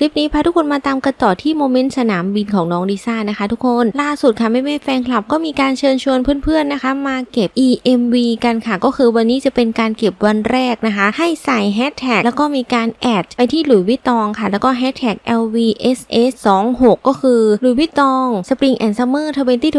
คลิปนี้พาทุกคนมาตามกันต่อที่โมเมนต์สนามบินของน้องลิซ่านะคะทุกคน ล่าสุดค่ะแม่แม่แฟนคลับก็มีการเชิญชวนเพื่อนๆนะคะ มาเก็บ EMV กันค่ะ ก็คือวันนี้จะเป็นการเก็บวันแรกนะคะ ให้ใส่แฮชแท็กแล้วก็มีการแอดไปที่หลุยวิตองค่ะ แล้วก็แฮชแท็ก LVSS 26 ก็คือหลุยส์วิตอง Spring and Summer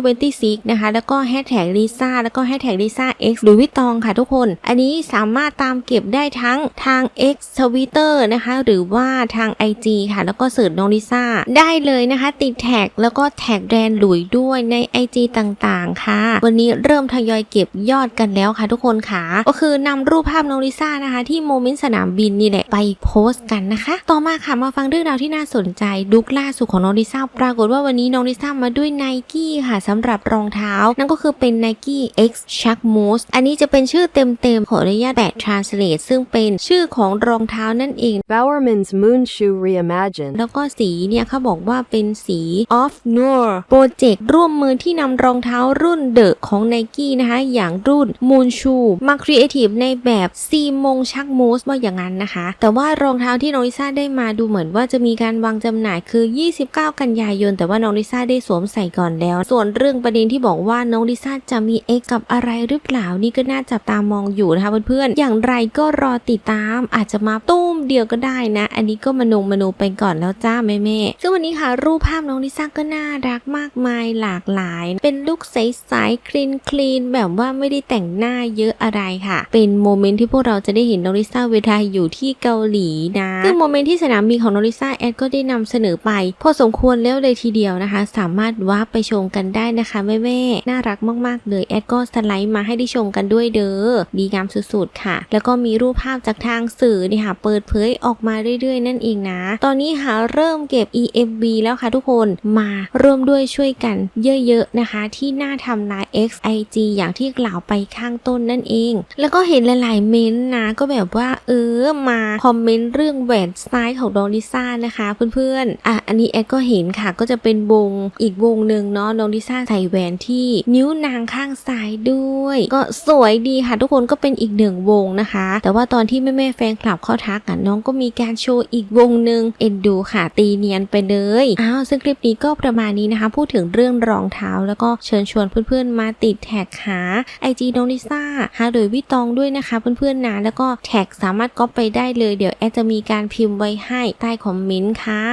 2026นะคะ แล้วก็แฮชแท็กลิซ่าแล้วก็แฮชแท็กลิซ่า X หลุยวิตตองค่ะทุกคน อันนี้สามารถตามเก็บได้ทั้งทาง X Twitter นะคะ หรือว่าทาง IG ค่ะ แล้วก็เสิร์ชน้องลิซ่าได้เลยนะคะ ติดแท็กแล้วก็แท็กแบรนด์หลุยด้วยใน IG ต่างๆ ค่ะ วันนี้เริ่มทยอยเก็บยอดกันแล้วค่ะทุกคนค่ะ ก็คือนำรูปภาพน้องลิซ่านะคะ ที่โมเมนต์สนามบินนี่แหละไปโพสต์กันนะคะ ต่อมาค่ะมาฟังเรื่องราวที่น่าสนใจลุกล่าสุดของน้องลิซ่าปรากฏว่าวันนี้น้องลิซ่ามาด้วยไนกี้ค่ะสำหรับรองเท้า นั่นก็คือเป็น Nike X Chuck Moose อันนี้จะเป็นชื่อเต็มๆขออนุญาตแปะ translate ซึ่งเป็นชื่อของรองเท้านั่นเอง Bowerman's Moon Shoe Reimagined. แล้วก็สีเนี่ยเขาบอกว่าเป็นสี Off Noor โปรเจกต์ร่วมมือที่นำรองเท้ารุ่นเดอะของ n i กี้นะคะ อย่างรุ่น Moon Shoe มาครีเอทีฟในแบบซีมงชักมูสว่าอย่างนั้นนะคะ แต่ว่ารองเท้าที่น้องลิซ่าได้มาดูเหมือนว่าจะมีการวางจำหน่ายคือ 29 กันยายน แต่ว่าน้องลิซ่าได้สวมใส่ก่อนแล้ว ส่วนเรื่องประเด็นที่บอกว่าน้องลิซ่าจะมีเอ็กกับอะไรหรือเปล่านี่ก็น่าจับตามองอยู่นะคะเพื่อนๆอย่างไรก็รอติดตามอาจจะมาตุ้มเดียวก็ได้นะ อันนี้ก็มโนมโนไปก่อนแล้วจ้าแม่แม่ซึ่งวันนี้ค่ะรูปภาพน้องลิซ่าก็น่ารักมากมายหลากหลาย เป็นลุคใสๆคลีนคลีนแบบว่าไม่ได้แต่งหน้าเยอะอะไรค่ะ เป็นโมเมนต์ที่พวกเราจะได้เห็นน้องลิซ่าเวลาอยู่ที่เกาหลีนะซึ่งโมเมนต์ที่สนามบินของน้องลิซ่าแอดก็ได้นำเสนอไป พอสมควรแล้วเลยทีเดียวนะคะ สามารถวาไปชมกันได้นะคะแม่แม่น่ารักมากๆเลยแอดก็สไลด์มาให้ได้ชมกันด้วยเด้อดีงามสุดๆค่ะ แล้วก็มีรูปภาพจากทางสื่อนี่ค่ะเปิดเผยออกมาเรื่อยๆ นั่นเองนะ ตอนนี้หาเริ่มเก็บ EMB แล้วค่ะทุกคนมาร่วมด้วยช่วยกันเยอะๆนะคะ ที่หน้าทำลาย XIG อย่างที่กล่าวไปข้างต้นนั่นเอง แล้วก็เห็นหลายๆเม้นนะก็แบบว่าเออมาคอมเมนต์เรื่องแหวนซ้ายของน้องลิซ่านะคะเพื่อนๆอะอันนี้แอดก็เห็นค่ะก็จะเป็นวงอีกวงหนึ่งเนาะน้องลิซ่าใส่แหวนที่นิ้วนางข้างซ้ายด้วย ก็สวยดีค่ะทุกคนก็เป็นอีกหนึ่งวงนะคะ แต่ว่าตอนที่แม่ๆแฟนคลับเข้าทักกันน้องก็มีการโชว์อีกวงหนึ่งเอ็นดูค่ะ ตีเนียนไปเลยอ้าวซึ่งคลิปนี้ก็ประมาณนี้นะคะ พูดถึงเรื่องรองเท้า แล้วก็เชิญชวนเพื่อนๆมาติดแท็กหา IG น้องลิซ่าหาโดยวิตองด้วยนะคะเพื่อนๆนะแล้วก็แท็กสามารถก๊อปไปได้เลยเดี๋ยวแอดจะมีการพิมพ์ไว้ให้ใต้คอมเมนต์ค่ะ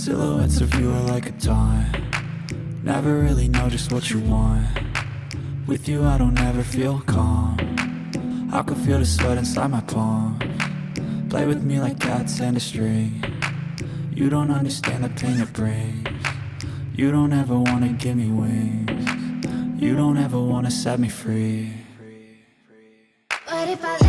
Silhouettes of you are like a taunt. Never really know just what you want. With you, I don't ever feel calm. I can feel the sweat inside my palm. Play with me like cats and a string. You don't understand the pain it brings. You don't ever wanna give me wings. You don't ever wanna set me free. But if I